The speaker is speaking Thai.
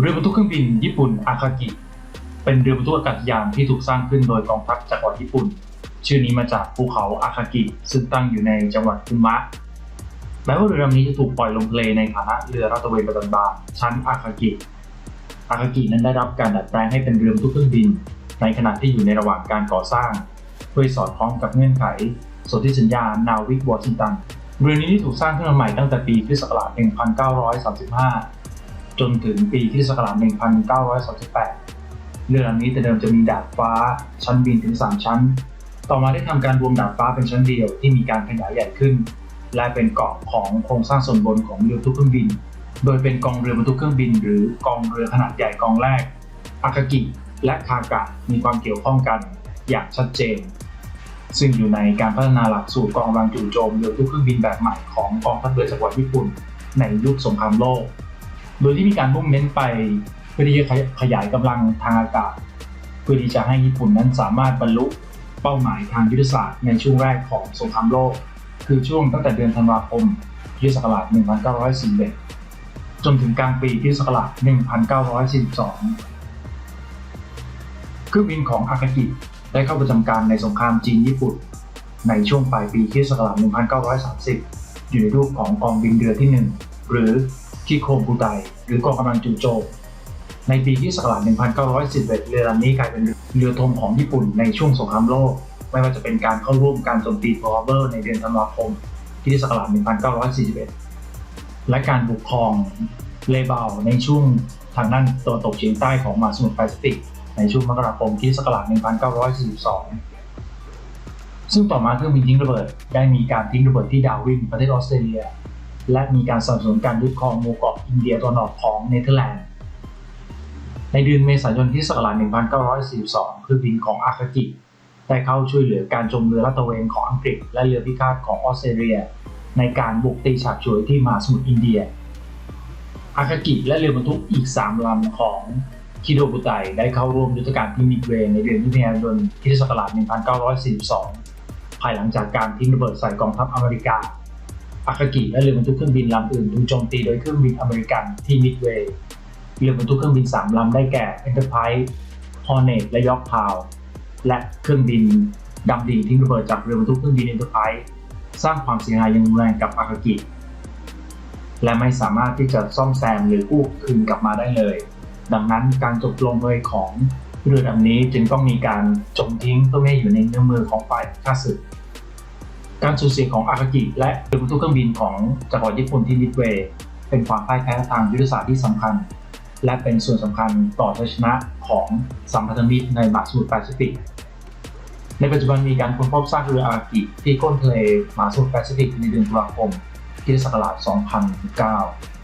เรือบรรทุกเครื่องบินญี่ปุ่นอาคากิ เป็นเรือบรรทุกอากาศยานที่ถูกสร้างขึ้นโดยกองทัพจักรวรรดิญี่ปุ่น ชื่อนี้มาจากภูเขาอาคากิ ซึ่งตั้งอยู่ในจังหวัดคุมะแม้ว่าเรือลำนี้จะถูกปล่อยลงทะเลในฐานะเรือรัตเวนประจำบานชั้นอาคากิ อาคากินั้นได้รับการดัดแปลงให้เป็นเรือบรรทุกเครื่องบิน ในขณะที่อยู่ในระหว่างการก่อสร้างเพื่อสอดคล้องกับเงื่อนไขสนธิสัญญา นาวิกวอชิงตัน เรือนี้ถูกสร้างขึ้นมาใหม่ตั้งแต่ปีคริสต์ศักราช 1935 จนถึงปีคริสตศักราช1938 เรือลำนี้แต่เดิมจะมีดาดฟ้าชั้นบินถึง 3 ชั้น ต่อมาได้ทำการรวมดาดฟ้าเป็นชั้นเดียวที่มีการขยายใหญ่ขึ้น และเป็นเกาะของโครงสร้างส่วนบนของเรือบรรทุกเครื่องบิน โดยเป็นกองเรือบรรทุกเครื่องบิน หรือกองเรือขนาดใหญ่กองแรก อาคากิและคากะมีความเกี่ยวข้องกันอย่างชัดเจน ซึ่งอยู่ในการพัฒนาหลักสูตรกองกำลังจู่โจมเรือทุกเครื่องบินแบบใหม่ของกองทัพเรือจักรวรรดิญี่ปุ่น ในยุคสงครามโลก โดยที่มีการมุ่งเน้นไปเพื่อที่จะขยายกำลังทางอากาศ เพื่อที่จะให้ญี่ปุ่นนั้นสามารถบรรลุเป้าหมายทางยุทธศาสตร์ในช่วงแรกของสงครามโลก คือช่วงตั้งแต่เดือนธันวาคมพุทธศักราช1941 จนถึงกลางปีพุทธศักราช1942 เครื่องบินของอากากิได้เข้าประจำการในสงครามจีนญี่ปุ่น ในช่วงปลายปีคริสต์ศักราช1930 อยู่ในรูปของกองบินเรือที่ 1 หรือ คิโคมบูไดหรือกองกำลังจูโจมในปีคริสต์ศักราช1911 เรือลำนี้กลายเป็นเรือธงของญี่ปุ่นในช่วงสงครามโลก ไม่ว่าจะเป็นการเข้าร่วมการโจมตีเปอร์เบอร์ในเดือนธันวาคมคริสต์ศักราช1941 และการบุกครองเลเบลในช่วงทางด้านตะวันตกเฉียงใต้ของมหาสมุทรแปซิฟิกในช่วงมกราคมคริสต์ศักราช1942 ซึ่งต่อมาเครื่องบินทิ้งระเบิดได้มีการทิ้งระเบิดที่ดาวินประเทศออสเตรเลีย และมีการสนับสนุนการยึดครองหมู่เกาะอินเดียตะวันออกของเนเธอร์แลนด์ ในเดือนเมษายนที่ศักราช1942 เครื่องบินของอาคากิได้เข้าช่วยเหลือการจมเรือลาดตระเวนของอังกฤษ และเรือพิฆาตของออสเตรเลีย ในการบุกตีฉาบฉวยที่มหาสมุทรอินเดีย อาคากิและเรือบรรทุกอีก 3 ลำของคิโดบุไตได้เข้าร่วมยุทธการที่มิดเวย์ในเดือนมิถุนายนคริสตศักราช1942 ภายหลังจากการทิ้งระเบิดใส่กองทัพอเมริกา อาคากิและเรือบรรทุกเครื่องบินลำอื่นถูกโจมตีโดยเครื่องบินอเมริกันที่มิดเวย์เรือบรรทุกเครื่องบิน3ลำได้แก่ Enterprise, Hornet และ Yorktown และเครื่องบินดำดิ่งทิ้งระเบิดจากเรือบรรทุกเครื่องบิน Enterprise สร้างความเสียหายอยังรุนแรงกับอาคากิและไม่สามารถที่จะซ่อมแซมหรือกู้คืนกลับมาได้เลย ดังนั้นการจบลงเลยของเรือลำนี้จึงต้องมีการจมทิ้งเพื่อไม่ให้อยู่ในเนื้อมือของฝ่ายข้าศึก การสูญเสียของอาคากิและเรือบรรทุกเครื่องบินของจักรวรรดิญี่ปุ่นที่มิดเวย์เป็นความพ่ายแพ้ทางยุทธศาสตร์ที่สำคัญ และเป็นส่วนสำคัญต่อชัยชนะของสัมพันธมิตรในมหาสมุทรแปซิฟิก ในปัจจุบันมีการค้นพบซากเรืออากากิที่ก้นทะเลมหาสมุทรแปซิฟิกในเดือนตุลาคมคริสตศักราช2009